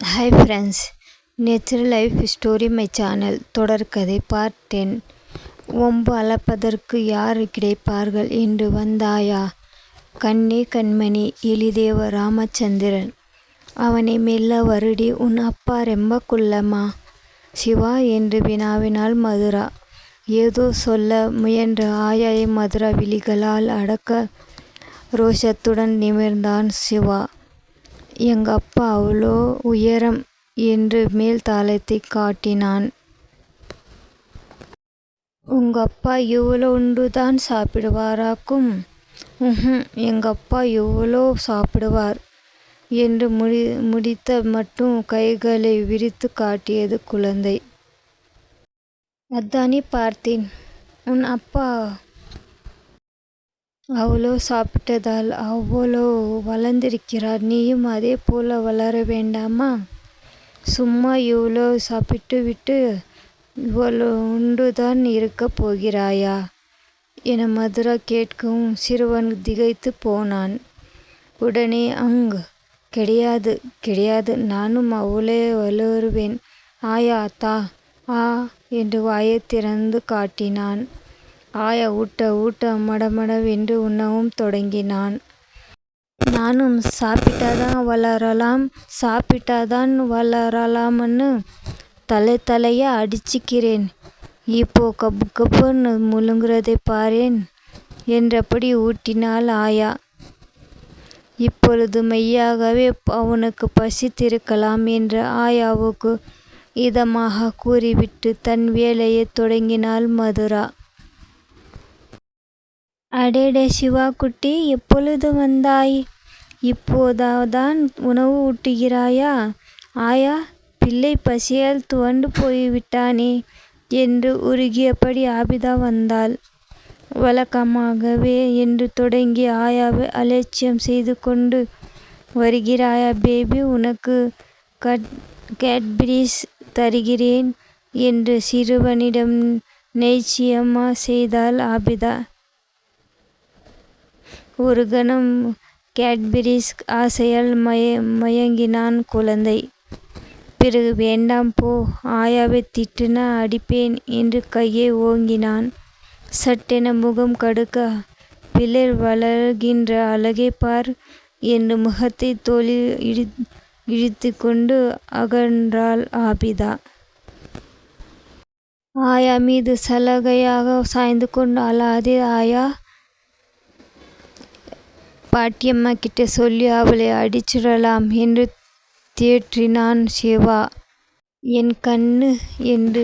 Hi friends natural life story my channel தொடர்கதை part ten ஒம்பு அளப்பதற்கு யார் கிடைப்பார்கள் என்று வந்தாயா? கண்ணே கண்மணி எலிதேவ ராமச்சந்திரன். அவனை மெல்ல வருடி உன் அப்பா ரொம்ப குள்ளமா சிவா என்று வினாவினால் மதுரா. ஏதோ சொல்ல முயன்ற ஆயாயை மதுரா விழிகளால் அடக்க ரோஷத்துடன் நிமிர்ந்தான் சிவா. எங்கள் அப்பா அவ்வளோ உயரம் என்று மேல் தாளத்தைக் காட்டினான். உங்க அப்பா இவ்வளோ உண்டுதான் சாப்பிடுவாராக்கும்? எங்கள் எங்கப்பா எவ்வளோ சாப்பிடுவார் என்று முடி முடித்த மட்டும் கைகளை விரித்துக் காட்டியது குழந்தை. அதானே பார்த்தேன். உன் அப்பா அவ்வளோ சாப்பிட்டதால் அவ்வளோ வளர்ந்திருக்கிறார். நீயும் அதே போல வளர வேண்டாமா? சும்மா இவ்வளோ சாப்பிட்டு விட்டு இவ்வளோ உண்டுதான் இருக்கப் போகிறாயா? என மதுரா கேட்கவும் சிறுவன் திகைத்துப் போனான். உடனே அங் கிடையாது கிடையாது நானும் அவளே வளருவேன். ஆயா தா ஆ என்று வாயை திறந்து காட்டினான். ஆயா ஊட்ட ஊட்ட மடமடவென்று உண்ணவும் தொடங்கினான். நானும் சாப்பிட்டாதான் வளரலாம் சாப்பிட்டாதான் வளரலாம்னு தலை தலையா அடிச்சுக்கிறேன். இப்போ கப் கப்புன்னு முழுங்குறதை பாரேன் என்றபடி ஊட்டினாள் ஆயா. இப்பொழுது மெய்யாகவே அவனுக்கு பசித்திருக்கலாம் என்று ஆயாவுக்கு இதமாக கூறிவிட்டு தன் வேலையைத் தொடங்கினாள் மதுரா. அடேடே சிவா குட்டி எப்பொழுது வந்தாய்? இப்போதான் உணவு ஊட்டுகிறாயா? ஆயா பிள்ளை பசியால் துவண்டு போய்விட்டானே என்று உருகியபடி ஆபிதா வந்தாள். வழக்கமாகவே என்று தொடங்கி ஆயாவை அலட்சியம் செய்து கொண்டு வருகிறாயா பேபி உனக்கு கேட்பரீஸ் தருகிறேன் என்று சிறுவனிடம் நைச்சியமா செய்தாள் ஆபிதா. ஒரு கணம் கேட்பிரிஸ் ஆசையால் மய மயங்கினான் குழந்தை. பிறகு வேண்டாம் போ ஆயாவைத் திட்டினா அடிப்பேன் என்று கையை ஓங்கினான். சட்டென முகம் கடுக்க பிள்ளை வளர்கின்ற அழகைப் பார் என்று முகத்தைத் தோளில் இழுத்துக்கொண்டு அகன்றாள் ஆபிதா. ஆயா மீது சலகையாக சாய்ந்து கொண்டு அழாதே ஆயா. பாட்டியம்மா கிட்ட சொல்லி அவளை அடிச்சிடலாம் என்று தேற்றினான் சிவா. என் கண்ணு என்று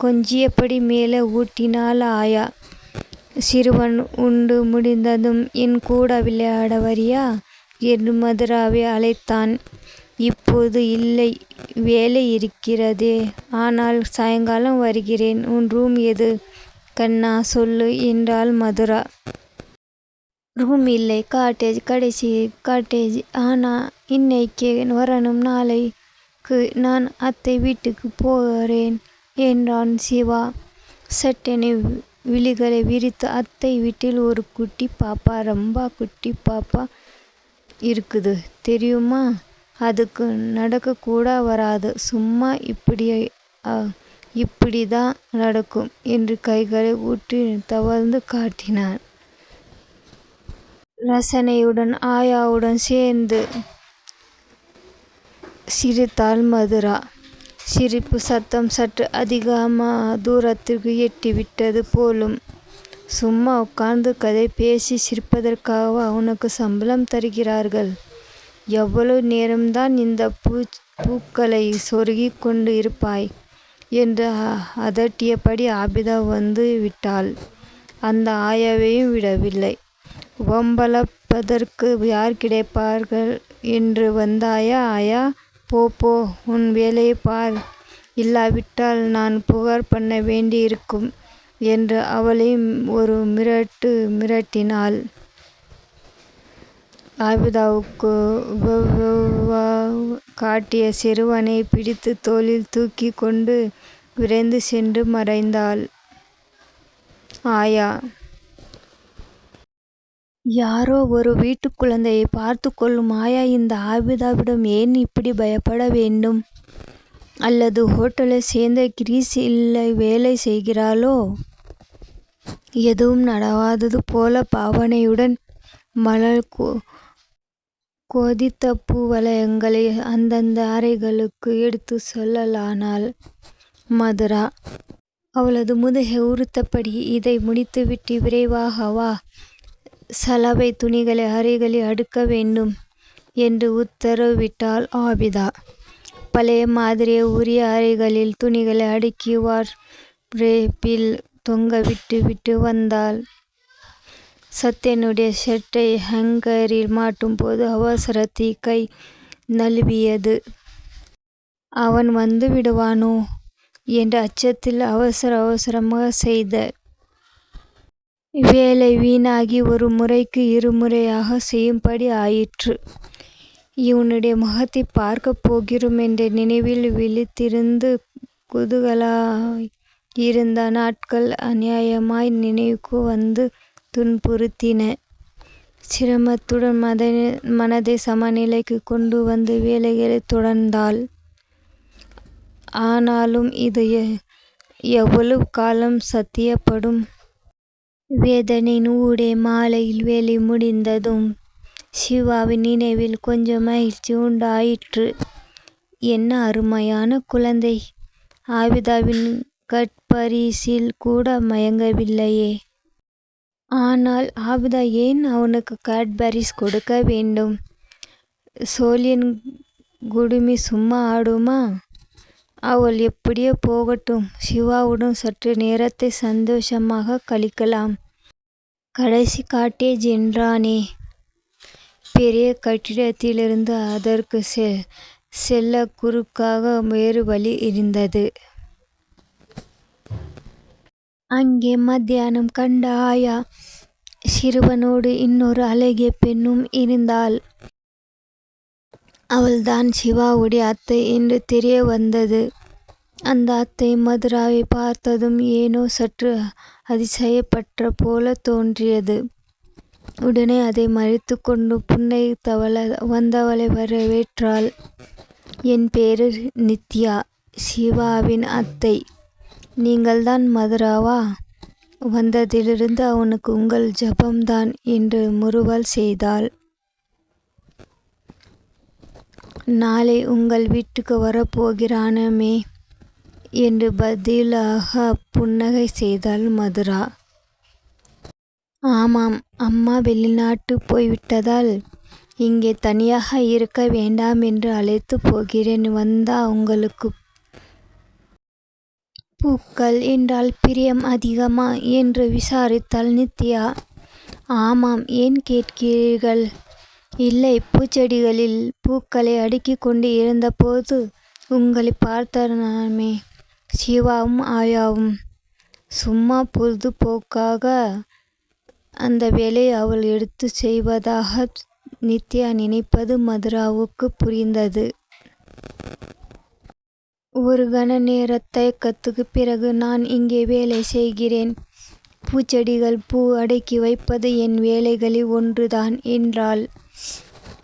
கொஞ்சியபடி மேலே ஊட்டினாள் ஆயா. சிறுவன் உண்டு முடிந்ததும் என் கூட விளையாட வரியா என்று மதுராவை அழைத்தான். இப்போது இல்லை வேலை இருக்கிறதே. ஆனால் சாயங்காலம் வருகிறேன். உன் ரூம் எது கண்ணா சொல்லு என்றாள் மதுரா. ரூம் இல்லை காட்டேஜ் கடைசி காட்டேஜ். ஆனா இன்னைக்கே வரணும் நாளைக்கு நான் அத்தை வீட்டுக்கு போகிறேன் என்றான் சிவா சட்டென விழிகளை விரித்து அத்தை வீட்டில் ஒரு குட்டி பாப்பா ரொம்ப குட்டி பாப்பா இருக்குது தெரியுமா? அதுக்கு நடக்கக்கூட வராது. சும்மா இப்படி இப்படி தான் நடக்கும் என்று கைகளை ஊற்றி தவழ்ந்து காட்டினான். ரசனையுடன் ஆயாவுடன் சேர்ந்து சிரித்தாள் மதுரா. சிரிப்பு சத்தம் சற்று அதிகமாக தூரத்திற்கு எட்டிவிட்டது போலும். சும்மா உட்கார்ந்து கதை பேசி சிரிப்பதற்காகவா உனக்கு சம்பளம் தருகிறார்கள்? எவ்வளவு நேரம்தான் இந்த பூ பூக்களை சொருகிக் கொண்டு இருப்பாய்? என்று அதட்டியபடி ஆபிதா வந்து விட்டாள். அந்த ஆயாவையும் விடவில்லை. வம்பளப்பதற்கு யார் கிடைப்பார்கள் என்று வந்தாயா ஆயா? போ போ உன் வேலையைப் பார். இல்லாவிட்டால் நான் புகார் பண்ண வேண்டியிருக்கும் என்று அவளையும் ஒரு மிரட்டு மிரட்டினாள். ஆபிதாவுக்கு வவ் காட்டிய சிறுவனைப் பிடித்து தோளில் தூக்கிக் கொண்டு விரைந்து சென்று மறைந்தாள் ஆயா. யாரோ ஒரு வீட்டுக் குழந்தையை பார்த்துக் கொள்ளும் ஆயா இந்த ஆபிதாவிடம் ஏன் இப்படி பயப்பட வேண்டும்? அல்லது ஹோட்டலைச் சேர்ந்த கிரீஸ் இல்லை வேலை செய்கிறாளோ? எதுவும் நடவாதது போல பாவனையுடன் மலர் கொதித்த பூவளையங்களை அந்தந்த அறைகளுக்கு எடுத்துச் செல்லலானாள் மதுரா. அவளது முதுகை உறுத்தபடி இதை முடித்துவிட்டு விரைவாக வா. சலவை துணிகளை அறைகளில் அடுக்க வேண்டும் என்று உத்தரவிட்டாள் ஆபிதா. பழைய மாதிரியே உரிய அறைகளில் துணிகளை அடுக்கி விட்டு தொங்கவிட்டுவிட்டு வந்தாள். சத்யனுடைய ஷர்ட்டை ஹேங்கரில் மாட்டும்போது அவசரத்தை கை நழுவியது. அவன் வந்துவிடுவானோ என்ற அச்சத்தில் அவசர அவசரமாக செய்த வேலை வீணாகி ஒரு முறைக்கு இருமுறையாகச் செய்யும்படி ஆயிற்று. இவனுடைய முகத்தைப் பார்க்கப் போகிறோம் என்ற நினைவில் விழித்திருந்து குதூகலமாயிருந்த நாட்கள் அநியாயமாய் நினைவுக்கு வந்து துன்புறுத்தின. சிரமத்துடன் மனதைச் சமநிலைக்குக் கொண்டு வந்து வேலைகளைத் தொடர்ந்தாள். ஆனாலும் இது எவ்வளவு காலம் சாத்தியப்படும்? வேதனையின் ஊடே மாலையில் வேலை முடிந்ததும் சிவாவின் நினைவில் கொஞ்சம் மகிழ்ச்சி உண்டாயிற்று. என்ன அருமையான குழந்தை. ஆபிதாவின் கட்பரிசில் கூட மயங்கவில்லையே. ஆனால் ஆபிதா ஏன் அவனுக்கு கேட்பரிஸ் கொடுக்க வேண்டும்? சோழியன் குடுமி சும்மா ஆடுமா? அவள் எப்படியோ போகட்டும். சிவாவுடன் சற்று நேரத்தை சந்தோஷமாக கழிக்கலாம். கடைசி காட்டேஜ் என்றானே. பெரிய கட்டிடத்திலிருந்து அதற்கு செ செல்ல குறுக்காக வேறு வழி இருந்தது. அங்கே மத்தியானம் கண்ட ஆயா சிறுவனோடு இன்னொரு அழகிய பெண்ணும் இருந்தாள். அவள்தான் சிவாவுடைய அத்தை என்று தெரிய வந்தது அந்த அத்தை மதுராவை பார்த்ததும் ஏனோ சற்று அதிசயப்பட்ட போலத் தோன்றியது. உடனே அதை மறைத்துக்கொண்டு புன்னைத்தவள வந்தவளை வரவேற்றாள். என் பேரு நித்யா. சிவாவின் அத்தை. நீங்கள்தான் மதுராவா? வந்ததிலிருந்து அவனுக்கு உங்கள் ஜபம்தான் என்று முறுவல் செய்தாள். நாளை உங்கள் வீட்டுக்கு வரப்போகிறானமே என்று பதிலாக புன்னகை செய்தாள் மதுரா. ஆமாம். அம்மா வெளிநாட்டு போய்விட்டதால் இங்கே தனியாக இருக்க வேண்டாம் என்று அழைத்துப் போகிறேன். வந்தா உங்களுக்கு பூக்கள் என்றால் பிரியம் அதிகமா? என்று விசாரித்தாள் நித்யா. ஆமாம். ஏன் கேட்கிறீர்கள்? இல்லை. பூச்செடிகளில் பூக்களை அடுக்கிக் கொண்டு இருந்தபோது உங்களை பார்த்தனாமே சிவாவும் ஆயாவும். சும்மா பொழுதுபோக்காக அந்த வேலையை அவள் எடுத்துச் செய்வதாக நித்யா நினைப்பது மதுராவுக்குப் புரிந்தது. ஒரு கண நேரத் தயக்கத்துக்குப் பிறகு நான் இங்கே வேலை செய்கிறேன். பூச்செடிகள் பூ அடுக்கி வைப்பது என் வேலைகளில் ஒன்றுதான் என்றாள்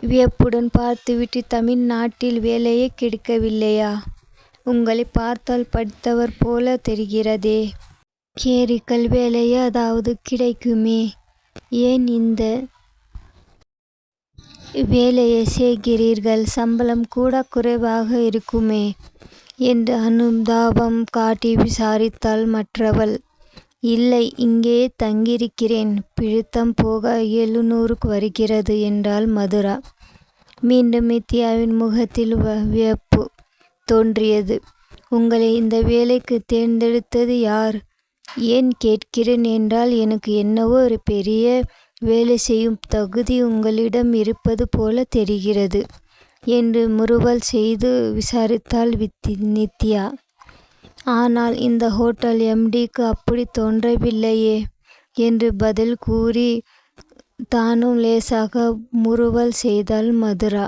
வியப்புடன் பார்த்துவிட்டு. தமிழ்நாட்டில் வேலையே கிடைக்கவில்லையா? உங்களை பார்த்தால் படித்தவர் போல தெரிகிறதே. கேரிக்கல் வேலையே அதாவது கிடைக்குமே. ஏன் இந்த வேலையை செய்கிறீர்கள்? சம்பளம் கூட குறைவாக இருக்குமே என்று அனுதாபம் காட்டி விசாரித்தாள் மற்றவள். இல்லை. இங்கே தங்கியிருக்கிறேன். பிடித்தம் போக எழுநூறுக்கு வருகிறது என்றாள் மதுரா. மீண்டும் நித்யாவின் முகத்தில் வியப்பு தோன்றியது. உங்களை இந்த வேலைக்கு தேர்ந்தெடுத்தது யார்? ஏன் கேட்கிறேன் என்றால் எனக்கு என்னவோ ஒரு பெரிய வேலை செய்யும் தகுதி உங்களிடம் இருப்பது போல தெரிகிறது என்று முறுவல் செய்து விசாரித்தாள் நித்யா. ஆனால் இந்த ஹோட்டல் எம்டிக்கு அப்படி தோன்றவில்லையே என்று பதில் கூறி தானும் லேசாக முறுவல் செய்தாள் மதுரா.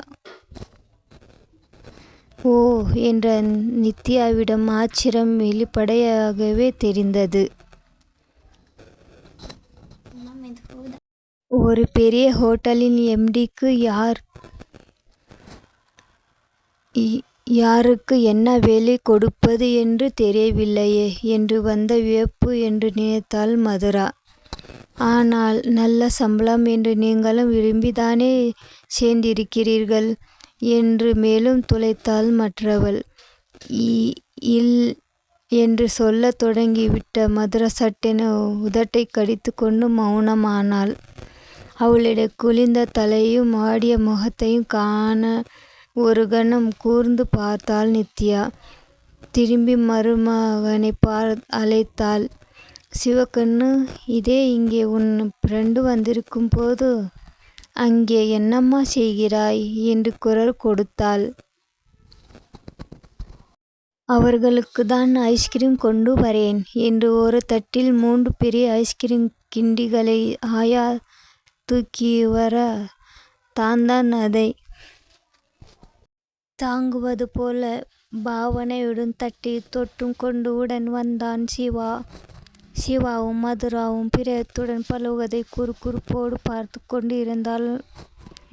ஓ. என்ற நித்யாவிடம் ஆச்சரியம் வெளிப்படையாகவே தெரிந்தது. ஒரு பெரிய ஹோட்டலின் எம்டிக்கு யார் யாருக்கு என்ன வேலை கொடுப்பது என்று தெரியவில்லையே என்று வந்த வியப்பு என்று நினைத்தாள் மதுரா. ஆனால் நல்ல சம்பளம் என்று நீங்களும் விரும்பிதானே சேர்ந்திருக்கிறீர்கள் என்று மேலும் துளைத்தாள் மற்றவள். இல் என்று சொல்லத் தொடங்கிவிட்ட மதுரா சட்டென உதட்டைக் கடித்துக்கொண்டு மௌனமானாள். அவளுடைய குனிந்த தலையையும் வாடிய முகத்தையும் காண ஒரு கணம் கூர்ந்து பார்த்தாள் நித்யா. திரும்பி மருமகனைப் அழைத்தாள். சிவக்கண்ணு. இதோ இங்கே உன் பிரெண்டு வந்திருக்கும்போது அங்கே என்னம்மா செய்கிறாய்? என்று குரல் கொடுத்தாள். அவர்களுக்கு தான் ஐஸ்கிரீம் கொண்டு வரேன் என்று ஒரு தட்டில் மூன்று பெரிய ஐஸ்கிரீம் கிண்டிகளை ஆயா தூக்கி வர தான் அதை தாங்குவது போல பாவனையுடன் தட்டி தொட்டும் கொண்டு உடன் வந்தான் சிவா. சிவாவும் மதுராவும் பிரியத்துடன் பழுவதை குறுகுறுப்போடு பார்த்து கொண்டிருந்தாள்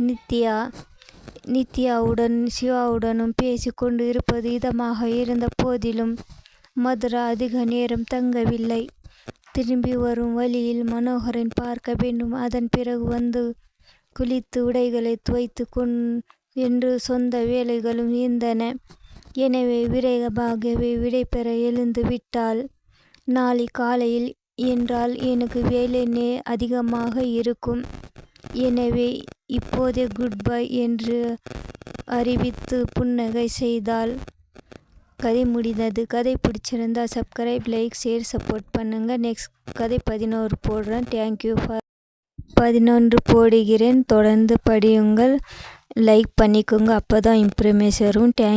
நித்யா. நித்யாவுடன் சிவாவுடனும் பேசிக் கொண்டு இருப்பது இதமாக இருந்த போதிலும் மதுரா அதிக நேரம் தங்கவில்லை. திரும்பி வரும் வழியில் மனோகரன் பார்க்க வேண்டும். அதன் பிறகு வந்து குளித்து உடைகளை துவைத்து என்று சொந்த வேலைகளும் இருந்தன. எனவே விரைவாகவே விடைபெற எழுந்து விட்டாள். நாளை காலையில் என்றால் எனக்கு வேலை நே அதிகமாக இருக்கும். எனவே இப்போதே குட் பை என்று அறிவித்து புன்னகை செய்தாள். கதை முடிந்தது. கதை பிடிச்சிருந்தா சப்ஸ்கிரைப் லைக் ஷேர் சப்போர்ட் பண்ணுங்கள் நெக்ஸ்ட் கதை பதினோரு போடுறேன். தேங்க்யூ ஃபார் பதினொன்று போடுகிறேன். தொடர்ந்து படியுங்கள். லைக் பண்ணிக்கோங்க. அப்பதான் இம்ப்ரூவ்மெண்ட் வரும். தேங்க்